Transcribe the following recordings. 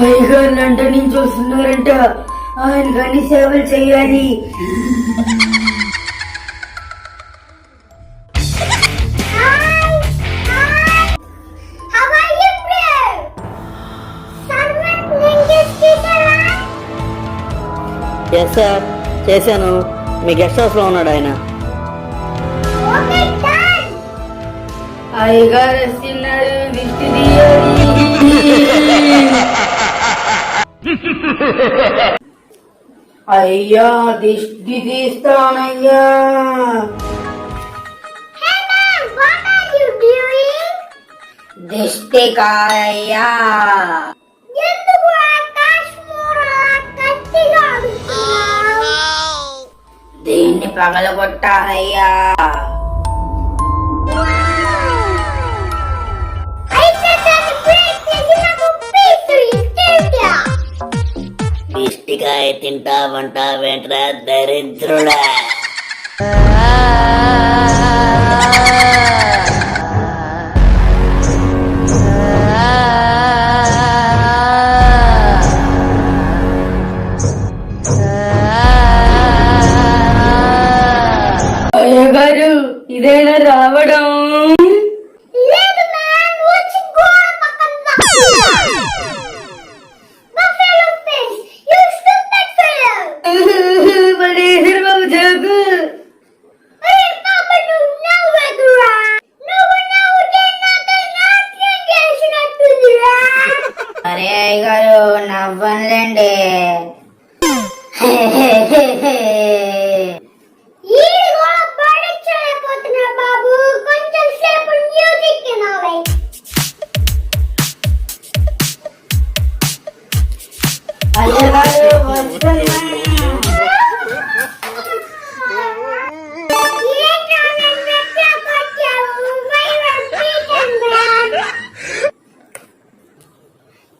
అయ్యగారు లండన్ నుంచి వస్తున్నారంట ఆయనకు అన్ని సేవలు చేయాలి? ఎస్ సార్ చేశాను. మీ గెస్ట్ హౌస్లో ఉన్నాడు ఆయన. తీస్తానయ్యా Hey, man, what are you doing? దిష్టి కాయ్యా ఎందుకు ఆకాశ్ మూరలా గట్టిగా అడుగుతున్నావు? దీన్ని పగలగొట్టాలయ్యా తింటా తింటావంట వెంట్రా దరిద్రుడా అరే అయ్యగారు నవ్వనులేండి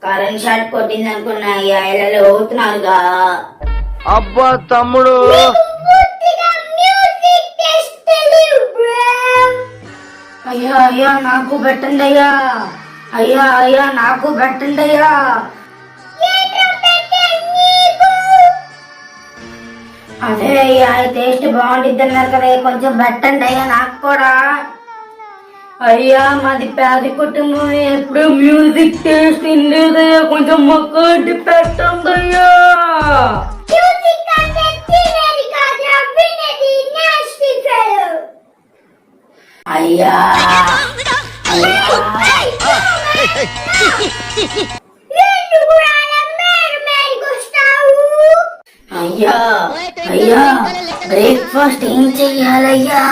కరెంట్ షాట్ కొట్టింది అనుకున్నా ఇళ్ళలో అవుతున్నారుగా అబ్బా తమ్ముడు. అయ్యా అయ్యా నాకు పెట్టండి అయ్యా అయ్యా అయ్యా నాకు పెట్టండి అయ్యా? అదే అయ్యా టేస్ట్ బాగుండిద్ది అన్నారు కదా కొంచెం పెట్టండి అయ్యా నాకు కూడా. అయ్యా మాది పేద కుటుంబం. ఎప్పుడు మ్యూజిక్ టేస్ట్ లేదయ్యా కొంచెం మొక్కటి పెట్టండి అయ్యా అయ్యా. అయ్యా అయ్యా. బ్రేక్ఫాస్ట్ ఏం చెయ్యాలయ్యా?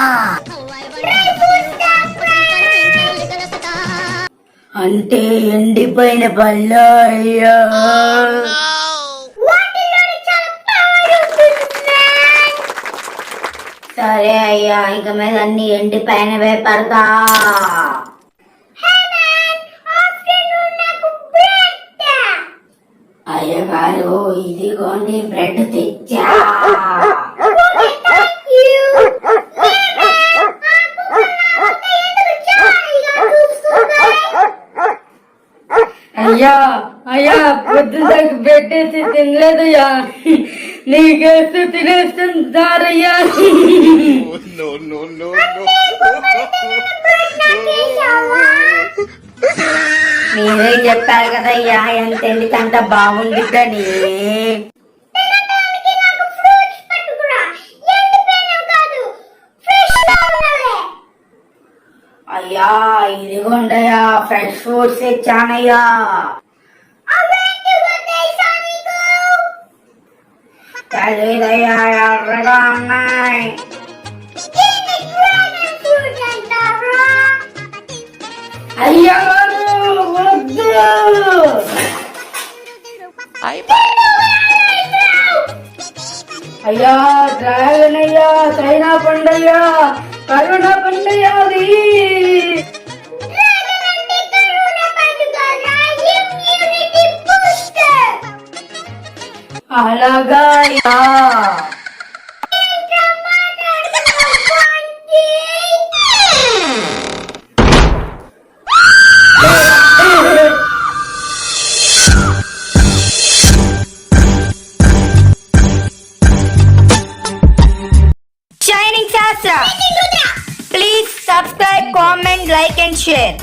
అంటే ఎండిపోయిన పళ్ళ సరే అయ్యా ఇక మీద అన్ని ఎండిపోయినవే పడతా Hey, man, అయ్యగారు ఇదిగోండి బ్రెడ్ తెచ్చా. అయ్యా అయ్యా పొద్దున దాకా పెట్టేసి తినలేదయ్యా. నీకేస్తే తినేస్తుంటారయ్యా? మీరే చెప్పారు కదయ్యా? ఎంత ఎండికంట బాగుండిద్దని అయ్యా ఇదిగోండయా ఫ్రెష్ ఫ్రూట్స్ ఇచ్చానయ్యా అవేంటివో ఎర్రగా ఉన్నాయి. దీన్ని అయ్యా వద్దు. అయ్యా డ్రాగన్ అయ్యా చైనా పండయ్యా కరుణ పండుయాది అలాగాయా Shining Tessa! subscribe, comment, like and share.